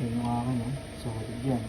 Yun yung akin, no? Solid yan.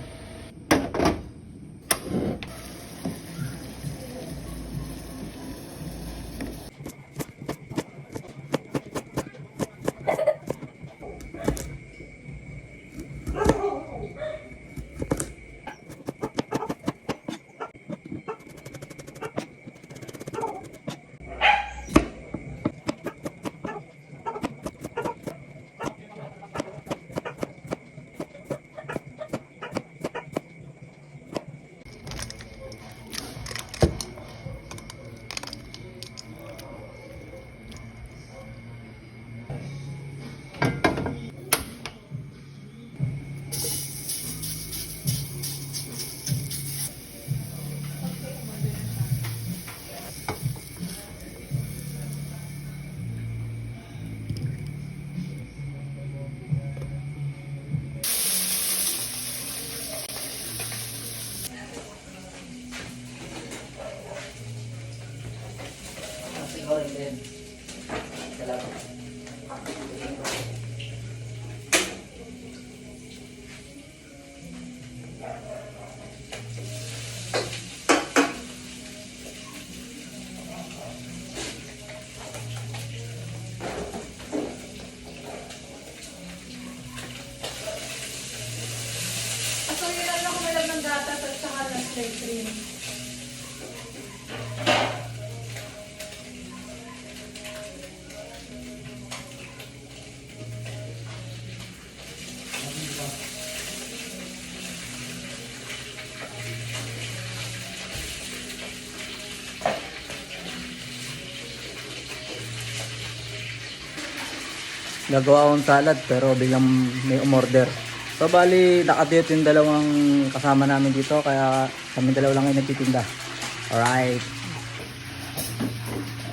Din. Salamat. So, yun lang ako malag ng gatas at saka ng straight cream. Gagawa akong salad pero biglang may umorder. So bali, nakatiyot yung dalawang kasama namin dito kaya kami dalawa lang ay nagtitinda. Alright.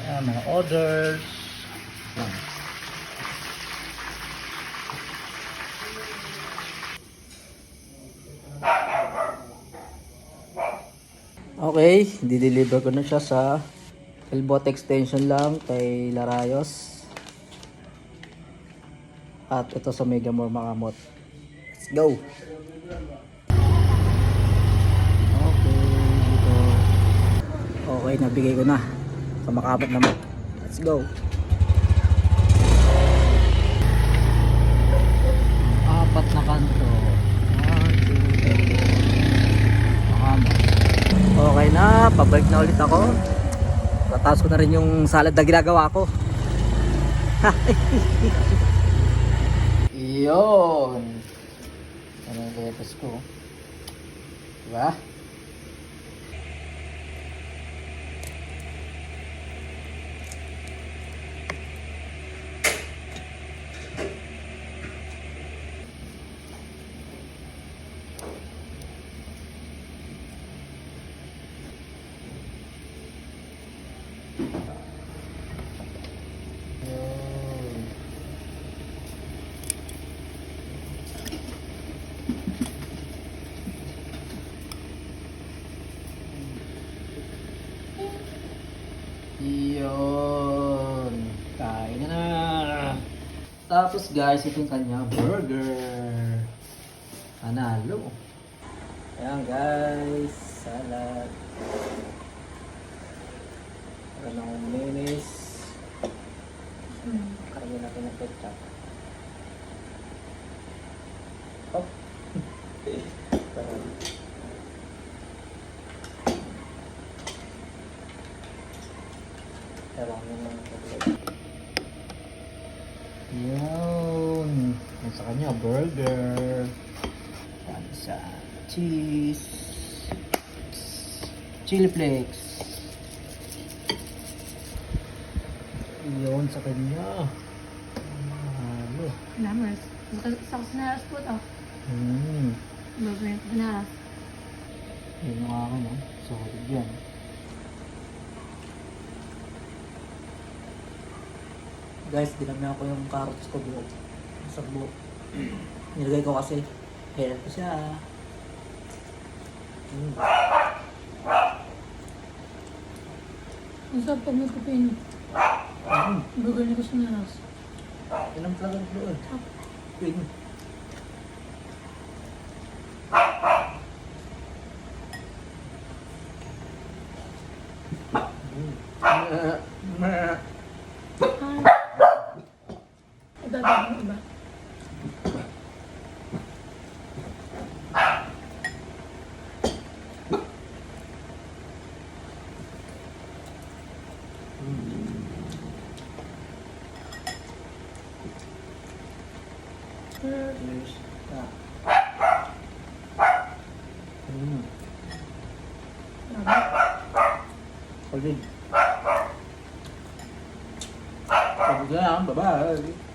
Ayan, mga orders. Ayan. Okay, di-deliver ko na siya sa Elbot Extension lang kay Larayos. At ito sa Mega More Makamot. Let's go! Okay, dito. Okay, nabigay ko na. Sa Makamot naman. Let's go! Apat na kanto. Okay na, pabalik na ulit ako. Tataas ko na rin yung salad na ginagawa ko. Yun. Ano yung lettuce ko? Diba? Yun. Kain na na. Tapos guys, ito yung kanyang burger. Panalo. Ayan guys. Salad. Meron akong mayonnaise. Karagyan natin ng ketchup. Oh. Yun ng chocolate. Yun. Yung sa kanya, burger. Yan sa cheese. Chili flakes. Yun sa kanya. Mahalo. Namas. Sa sinaras po to. Hmm. Babay ko sinaras. Yun yung akin, no? Solid yan. Guys, dinamihan ko yung carrots ko buo. Sa buo. Nilagay ko kasi healthy ko siya. Mm. Ang sarap pag nagkapin. Mm. Burger niya ko sa nanas. Ilang plagan ko doon. Pwede. Mm. Uh, ah. Iba. Cheers. Mm. Solid. Solid na, bye-bye.